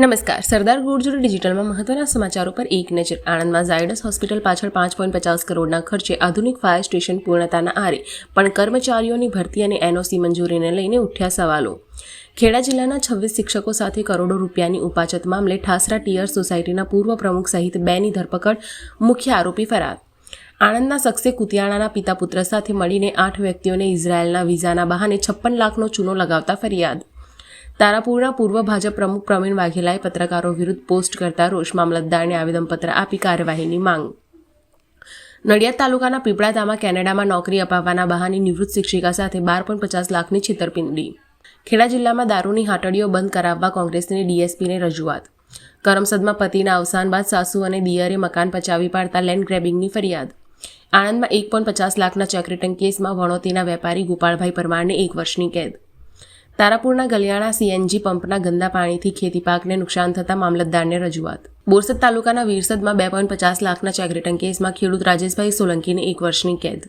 નમસ્કાર. સરદાર ગુર્જર ડિજિટલમાં મહત્વના સમાચારો પર એક નજર. આણંદમાં ઝાયડસ હોસ્પિટલ પાછળ પાંચ પોઈન્ટ પચાસ કરોડના ખર્ચે આધુનિક ફાયર સ્ટેશન પૂર્ણતાના આરે, પણ કર્મચારીઓની ભરતી અને એનઓસી મંજૂરીને લઈને ઉઠ્યા સવાલો. ખેડા જિલ્લાના છવ્વીસ શિક્ષકો સાથે કરોડો રૂપિયાની ઉપાચત મામલે ઠાસરા ટીયર સોસાયટીના પૂર્વ પ્રમુખ સહિત બેની ધરપકડ, મુખ્ય આરોપી ફરાર. આણંદના શખ્સે કુતિયાણાના પિતા પુત્ર સાથે મળીને આઠ વ્યક્તિઓને ઇઝરાયેલના વિઝાના બહાને છપ્પન લાખનો ચૂનો લગાવતા ફરિયાદ. તારાપુરના પૂર્વ ભાજપ પ્રમુખ પ્રવીણ વાઘેલાએ પત્રકારો વિરુદ્ધ પોસ્ટ કરતા રોષ મામલતદારને આવેદનપત્ર આપી કાર્યવાહીની માંગ. નડિયાદ તાલુકાના પીપળાદામાં કેનેડામાં નોકરી અપાવવાના બહાને નિવૃત્ત શિક્ષિકા સાથે બાર પોઈન્ટ પચાસ લાખની છેતરપિંડી. ખેડા જિલ્લામાં દારૂની હાટડીઓ બંધ કરાવવા કોંગ્રેસની ડીએસપીને રજૂઆત. કરમસદમાં પતિના અવસાન બાદ સાસુ અને દિયરે મકાન પચાવી પાડતા લેન્ડ ગ્રેબિંગની ફરિયાદ. આણંદમાં એક પોઈન્ટ પચાસ લાખના ચેક રિટર્ન કેસમાં વણોતીના વેપારી ગોપાળભાઈ પરમારને એક વર્ષની કેદ. તારાપુરના ગલિયાણા સીએનજી પંપના ગંદા પાણીથી ખેતી પાકને નુકસાન થતા મામલતદારને રજૂઆત. બોરસદ તાલુકાના વીરસદમાં બે પોઈન્ટ પચાસ લાખના ચેક રિટર્ન કેસમાં ખેડૂત રાજેશભાઈ સોલંકીને એક વર્ષની કેદ.